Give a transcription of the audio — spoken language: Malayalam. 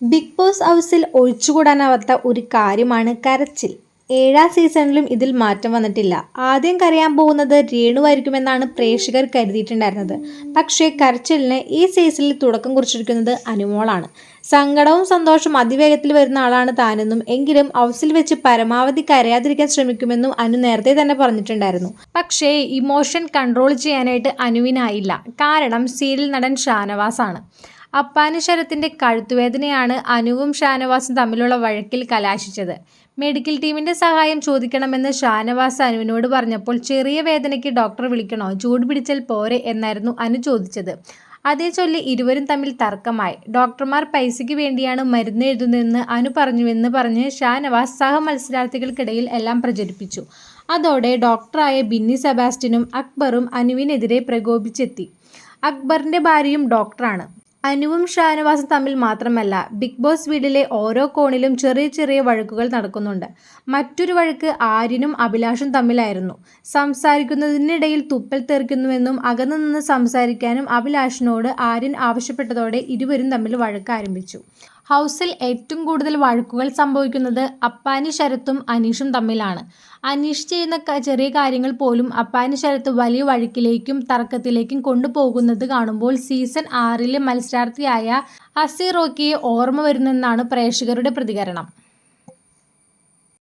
ബിഗ് ബോസ് ഹൗസിൽ ഒഴിച്ചുകൂടാനാവാത്ത ഒരു കാര്യമാണ് കരച്ചിൽ. ഏഴാം സീസണിലും ഇതിൽ മാറ്റം വന്നിട്ടില്ല. ആദ്യം കരയാൻ പോകുന്നത് രേണുവായിരിക്കുമെന്നാണ് പ്രേക്ഷകർ കരുതിയിട്ടുണ്ടായിരുന്നത്. പക്ഷേ കരച്ചിലിന് ഈ സീസണിൽ തുടക്കം കുറിച്ചിരിക്കുന്നത് അനുമോളാണ്. സങ്കടവും സന്തോഷവും അതിവേഗത്തിൽ വരുന്ന ആളാണ് താനെന്നും എങ്കിലും ഹൗസിൽ വെച്ച് പരമാവധി കരയാതിരിക്കാൻ ശ്രമിക്കുമെന്നും അനു നേരത്തെ തന്നെ പറഞ്ഞിട്ടുണ്ടായിരുന്നു. പക്ഷേ ഇമോഷൻ കൺട്രോൾ ചെയ്യാനായിട്ട് അനുവിനായില്ല. കാരണം സീരിയൽ നടൻ ഷാനവാസാണ്. അപ്പാനി ശരത്തിന്റെ കഴുത്തുവേദനയാണ് അനുവും ഷാനവാസും തമ്മിലുള്ള വഴക്കിൽ കലാശിച്ചത്. മെഡിക്കൽ ടീമിന്റെ സഹായം ചോദിക്കണമെന്ന് ഷാനവാസ് അനുവിനോട് പറഞ്ഞപ്പോൾ ചെറിയ വേദനയ്ക്ക് ഡോക്ടർ വിളിക്കണോ ചൂട് പിടിച്ചാൽ പോരെ എന്നായിരുന്നു അനു ചോദിച്ചത്. അതേ ചൊല്ലി ഇരുവരും തമ്മിൽ തർക്കമായി. ഡോക്ടർമാർ പൈസയ്ക്ക് വേണ്ടിയാണ് മരുന്ന് എഴുതുന്നതെന്ന് അനു പറഞ്ഞുവെന്ന് പറഞ്ഞ് ഷാനവാസ് സഹമത്സരാർത്ഥികൾക്കിടയിൽ എല്ലാം പ്രചരിപ്പിച്ചു. അതോടെ ഡോക്ടറായ ബിന്നി സെബാസ്റ്റ്യനും അക്ബറും അനുവിനെതിരെ പ്രകോപിച്ചെത്തി. അക്ബറിന്റെ ഭാര്യയും ഡോക്ടറാണ്. അനുവും ഷാനവാസും തമ്മിൽ മാത്രമല്ല ബിഗ് ബോസ് വീടിലെ ഓരോ കോണിലും ചെറിയ ചെറിയ വഴക്കുകൾ നടക്കുന്നുണ്ട്. മറ്റൊരു വഴക്ക് ആര്യനും അഭിലാഷും തമ്മിലായിരുന്നു. സംസാരിക്കുന്നതിനിടയിൽ തുപ്പൽ തെറിക്കുന്നുവെന്നും അകന്നു നിന്ന് സംസാരിക്കാനും അഭിലാഷിനോട് ആര്യൻ ആവശ്യപ്പെട്ടതോടെ ഇരുവരും തമ്മിൽ വഴക്ക് ആരംഭിച്ചു. ഹൗസിൽ ഏറ്റവും കൂടുതൽ വഴക്കുകൾ സംഭവിക്കുന്നത് അപ്പാനി ശരത്തും അനീഷും തമ്മിലാണ്. അനീഷ് ചെയ്യുന്ന ചെറിയ കാര്യങ്ങൾ പോലും അപ്പാനി ശരത്ത് വലിയ വഴക്കിലേക്കും തർക്കത്തിലേക്കും കൊണ്ടുപോകുന്നത് കാണുമ്പോൾ സീസൺ ആറിലെ മത്സരാർത്ഥിയായ അസിറോക്കിയെ ഓർമ്മ വരുന്നെന്നാണ് പ്രേക്ഷകരുടെ പ്രതികരണം.